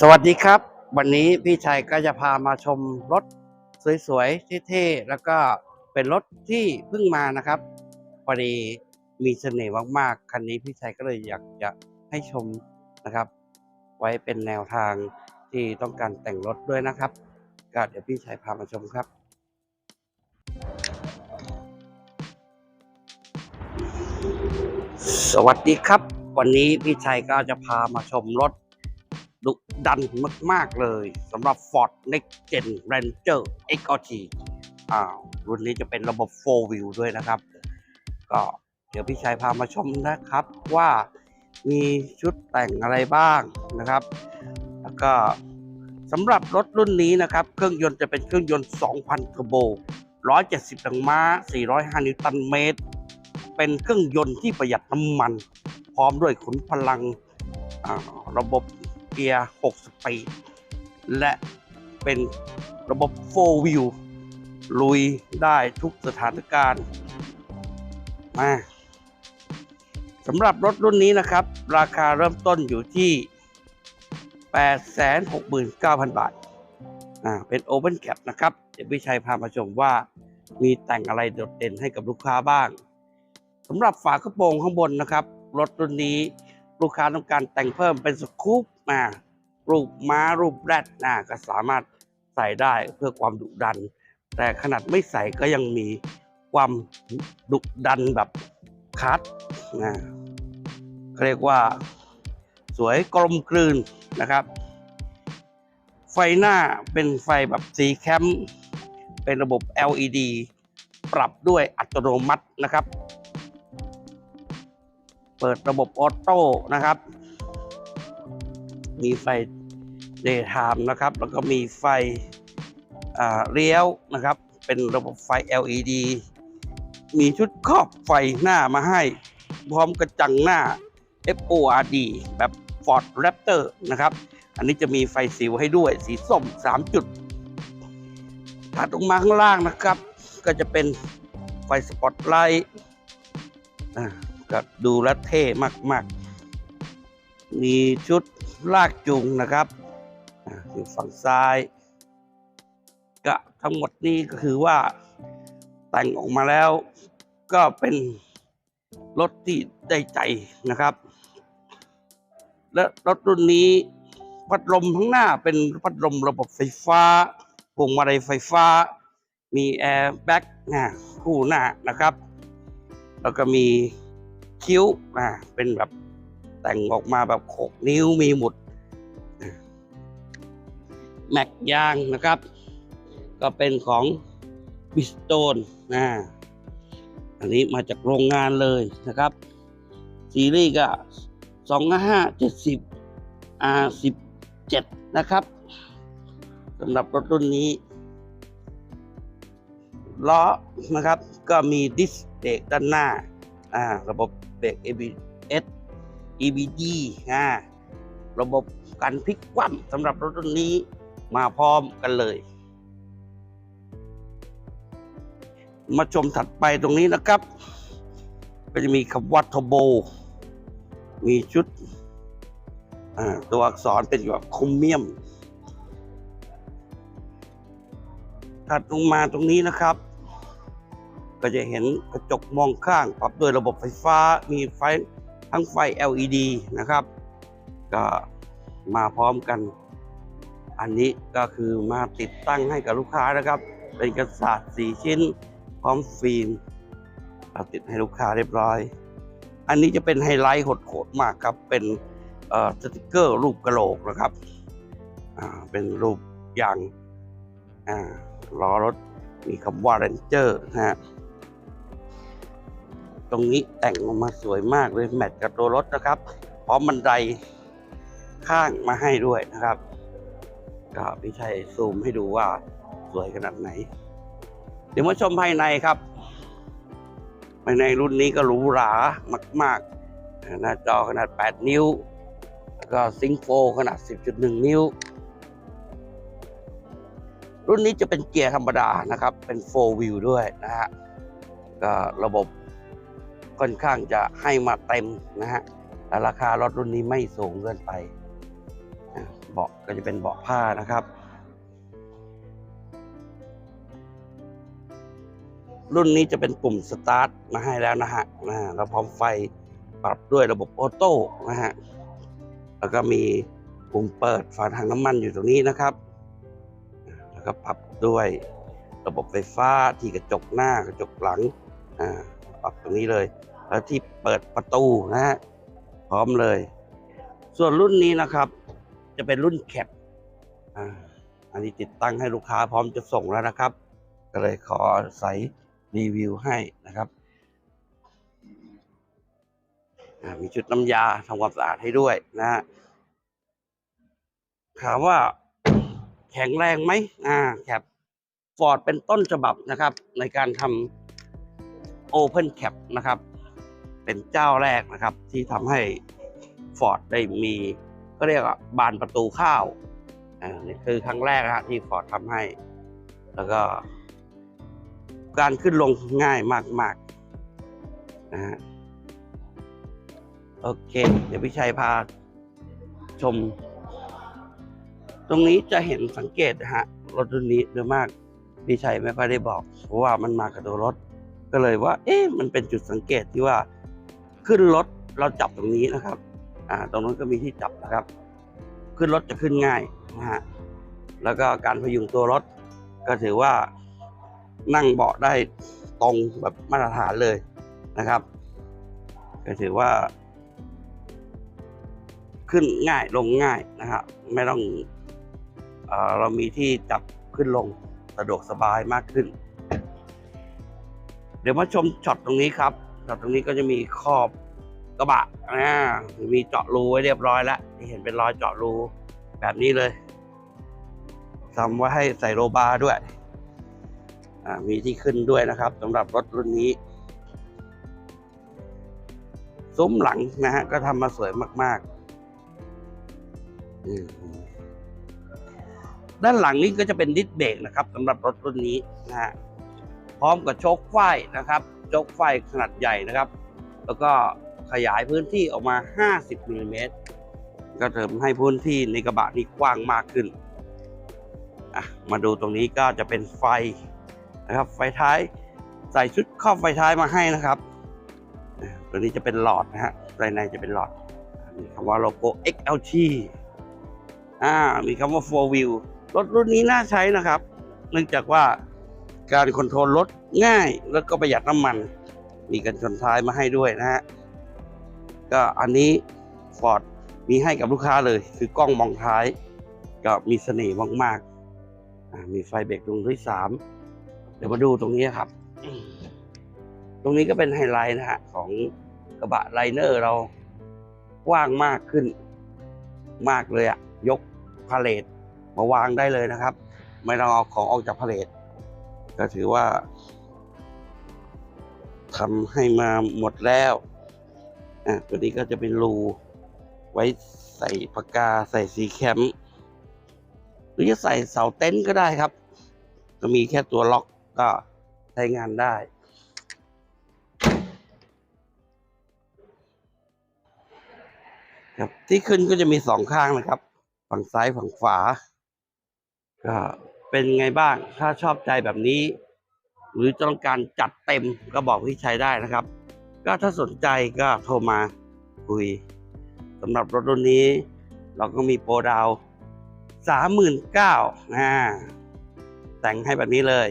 สวัสดีครับ วันนี้พี่ชัยก็จะพามาชมรถสวยๆเท่ๆแล้วก็เป็นรถที่เพิ่งมานะครับพอดีมีเสน่ห์มากๆคันนี้พี่ชัยก็เลยอยากจะให้ชมนะครับ ไว้เป็นแนวทางที่ต้องการแต่งรถด้วยนะครับก็เดี๋ยวพี่ชัยพามาชมครับ สวัสดีครับ วันนี้พี่ชัยก็จะพามาชมรถดุดันมาก ๆ เลยสำหรับ Ford Next Gen Ranger XLT อ้าวรุ่นนี้จะเป็นระบบ 4 Wheel ด้วยนะครับ ก็เดี๋ยวพี่ชัยพามาชมนะครับว่ามีชุดแต่งอะไรบ้างนะครับ แล้วก็สำหรับรถรุ่นนี้นะครับ เครื่องยนต์จะเป็นเครื่องยนต์ 2,000 เทอร์โบ 170แรงม้า 405 นิวตันเมตร เป็นเครื่องยนต์ที่ประหยัดน้ำมัน พร้อมด้วยขุนพลังระบบเกียร์6สปีดและเป็นระบบ4 wheel ลุยได้ทุกสถานการณ์มาสำหรับรถรุ่นนี้นะครับ ราคาเริ่มต้นอยู่ที่ 869,000 บาท อ่า เป็น Open Cap นะครับ เดี๋ยวพี่ชัยพามาชมว่ามีแต่งอะไรโดดเด่นให้กับลูกค้าบ้าง สำหรับฝากระโปรงข้างบนนะครับ รถรุ่นนี้ลูกค้าต้องการแต่งเพิ่มเป็นสกู๊ปมารูปม้ารูปแรดนะก็สามารถใส่ได้เพื่อความดุดัน แต่ขนาดไม่ใส่ก็ยังมีความดุดันแบบคัดนะเขาเรียกว่าสวยกลมกลืนนะครับ ไฟหน้าเป็นไฟแบบสีแคมเป็นระบบ LED ปรับด้วยอัตโนมัตินะครับ เปิดระบบออโต้นะครับ มีไฟเดย์ไทม์นะครับ แล้วก็มีไฟเลี้ยวนะครับ เป็นระบบไฟ LED มีชุดครอบไฟหน้ามาให้ พร้อมกระจังหน้า FORD แบบ Ford Raptor นะครับ อันนี้จะมีไฟสิวให้ด้วยสีส้ม 3 จุดถัดลงมาข้างล่างนะครับ ก็จะเป็นไฟสปอตไลท์ ก็ดูแลวเท่มาก ๆ มีชุดลากจูงนะครับอ่าอยู่ฝั่งซ้ายก็ทั้งหมดนี้ก็คือว่าแต่งออกมาแล้วก็เป็นรถที่ได้ใจนะครับ และรถรุ่นนี้พัดลมข้างหน้าเป็นพัดลมระบบไฟฟ้าพวงมาลัยไฟฟ้า มีแอร์แบ็กนะคู่หน้านะครับ แล้วก็มี คิ้วอ่าเป็นแบบแต่งออกมาแบบโขกนิ้วมีหมุด แม็กยางนะครับ ก็เป็นของบิสโตนนะอันนี้มาจากโรงงานเลยนะครับ ซีรีส์ก็สองห้าเจ็ดสิบอาสิบเจ็ดนะครับสำหรับรถรุ่นนี้ล้อนะครับ ก็มีดิสเบรกด้านหน้า อ่าระบบเบรก ABS EBD อ่าระบบกันพลิกคว่ำสำหรับรถรุ่นนี้มาพร้อมกันเลย มาชมถัดไปตรงนี้นะครับ ก็จะมีคำว่าทโบ มีชุดตัวอักษรเป็นแบบโครเมียมถัดลงมาตรงนี้นะครับ ก็จะเห็นกระจกมองข้าง ปรับด้วยระบบไฟฟ้ามีไฟทั้งไฟ LED นะครับ ก็มาพร้อมกัน อันนี้ก็คือมาติดตั้งให้กับลูกค้านะครับ เป็นกระสาดสีชิ้น พร้อมฟิล์มเราติดให้ลูกค้าเรียบร้อย อันนี้จะเป็นไฮไลท์โหดๆมากครับ เป็นสติกเกอร์รูปกระโหลกนะครับ เป็นรูปย่างล้อรถมีคำว่า Ranger นะฮะ ตรงนี้แต่งออกมาสวยมากเลยแมทกับตัวรถนะครับ พร้อมบันไดข้างมาให้ด้วยนะครับก็พี่ชัยซูมให้ดูว่าสวยขนาดไหน เดี๋ยวมาชมภายในครับ ภายในรุ่นนี้ก็หรูหรามาก ๆ หน้าจอขนาด 8 นิ้ว แล้วก็ซิงโฟขนาด 10.1 นิ้ว รุ่นนี้จะเป็นเกียร์ธรรมดานะครับ เป็น 4 wheel ด้วยนะฮะก็ระบบ ค่อนข้างจะให้มาเต็มนะฮะแต่ราคารถรุ่นนี้ไม่สูงเกินไปเบาะก็จะเป็นเบาะผ้านะครับ รุ่นนี้จะเป็นปุ่มสตาร์ทมาให้แล้วนะฮะอ่าแล้วพร้อมไฟปรับด้วยระบบออโต้นะฮะแล้วก็มีปุ่มเปิดฝาถังน้ำมันอยู่ตรงนี้นะครับ แล้วก็ปรับด้วยระบบไฟฟ้าที่กระจกหน้ากระจกหลังอ่า ปรับตรงนี้เลยแล้วที่เปิดประตูนะฮะพร้อมเลย ส่วนรุ่นนี้นะครับ จะเป็นรุ่นแคปอันนี้ติดตั้งให้ลูกค้าพร้อมจะส่งแล้วนะครับ ก็เลยขอใส่รีวิวให้นะครับมีชุดน้ำยาทำความสะอาดให้ด้วยนะฮะถามว่าแข็งแรงไหมอ่าแคปฟอร์ดเป็นต้นฉบับนะครับ ในการทำ Open Cap นะครับ เป็นเจ้าแรกนะครับ ที่ทำให้ฟอร์ดได้มีก็เรียกว่าบานประตูข้าวอ่านี่คือครั้งแรกนะฮะที่ฟอร์ดทำให้ แล้วก็ การขึ้นลงง่ายมากๆนะฮะโอเค เดี๋ยวพี่ชัยพาชม ตรงนี้จะเห็นสังเกตนะฮะรถรุ่นนี้โดยมากพี่ชัยไม่ค่อยได้บอก เพราะว่ามันมากับตัวรถ ก็เลยว่า เอ๊ะมันเป็นจุดสังเกตที่ว่าขึ้นรถเราจับตรงนี้นะครับ อ่า ตรงนั้นก็มีที่จับนะครับ ขึ้นรถจะขึ้นง่ายนะฮะแล้วก็การพยุงตัวรถ ก็ถือว่านั่งเบาะได้ตรงแบบมาตรฐานเลยนะครับ ก็ถือว่า ขึ้นง่ายลงง่ายนะครับไม่ต้องเออเรามีที่จับขึ้นลงสะดวกสบายมากขึ้น ดี๋ยวมาชมช็อตตรงนี้ครับช็อตตรงนี้ก็จะมีขอบกระบะนะมีเจาะรูไว้เรียบร้อยแล้วที่เห็นเป็นรอยเจาะรูแบบนี้เลยทำไว้ให้ใส่โลบาร์ด้วยมีที่ขึ้นด้วยนะครับสำหรับรถรุ่นนี้ ซุ้มหลังนะฮะก็ทำมาสวยมากๆด้านหลังนี้ก็จะเป็นดิสเบรกนะครับสำหรับรถรุ่นนี้นะฮะ พร้อมกับโชคไฟนะครับโชคไฟขนาดใหญ่นะครับ แล้วก็ขยายพื้นที่ออกมา 50มิลลิเมตรก็เทำให้พื้นที่ในกระบะนี้กว้างมากขึ้นอะมาดูตรงนี้ก็จะเป็นไฟนะครับ ไฟท้ายใส่ชุดครอบไฟท้ายมาให้นะครับตัวนี้จะเป็นหลอดนะฮะภายในจะเป็นหลอดมีคำว่าโลโก้ XLT อ่ามีคำว่า4 wheel รถรุ่นนี้น่าใช้นะครับ เนื่องจากว่า การคอนโทรลรถง่ายแล้วก็ประหยัดน้ำมัน มีกันชนท้ายมาให้ด้วยนะฮะ ก็อันนี้ Ford มีให้กับลูกค้าเลย คือกล้องมองท้าย ก็มีเสน่ห์มากๆ มีไฟเบรกดวงที่สามเดี๋ยวมาดูตรงนี้ครับ ตรงนี้ก็เป็นไฮไลท์นะฮะ ของกระบะไลเนอร์เรากว้างมากขึ้น มากเลยอะยกพาเลทมาวางได้เลยนะครับ ไม่ต้องเอาของออกจากพาเลท ก็ถือว่าทำให้มาหมดแล้วอะตัวนี้ก็จะเป็นรูไว้ใส่ปากกาใส่สีแคมหรือจะใส่เสาเต็นท์ก็ได้ครับ ก็มีแค่ตัวล็อกก็ใช้งานได้ครับที่ขึ้นก็จะมีสองข้างนะครับ ฝั่งซ้ายฝั่งขวาก็ เป็นไงบ้าง ถ้าชอบใจแบบนี้ หรือต้องการจัดเต็มก็บอกพี่ชัยได้นะครับ ก็ถ้าสนใจก็โทรมาคุยสำหรับรถรุ่นนี้ เราก็มีโปรดาวสามหมื่นเก้านะแต่งให้แบบนี้เลย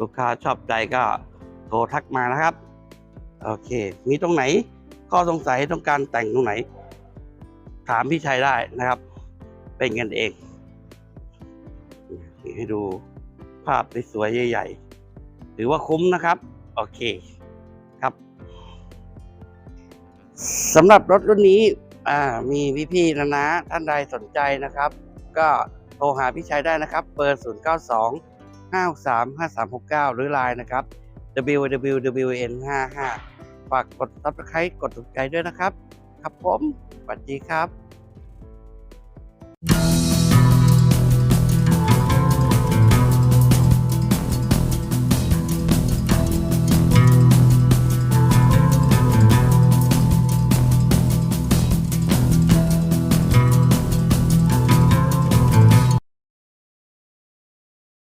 ลูกค้าชอบใจก็โทรทักมานะครับ โอเค มีตรงไหน ข้อสงสัยต้องการแต่งตรงไหน ถามพี่ชัยได้นะครับ เป็นกันเอง ให้ดูภาพสวยใหญ่ๆถือว่าคุ้มนะครับ โอเคครับสำหรับรถรุ่นนี้มีพี่ๆนะนะท่านใดสนใจนะครับ ก็โทรหาพี่ชัยได้นะครับเบอร์ 0 9 2 5 3 5 3 6 9 หรือ Line นะครับ www.n 5 5 ฝากกด subscribe กดถูกใจด้วยนะครับ ครับผมสวัสดีครับ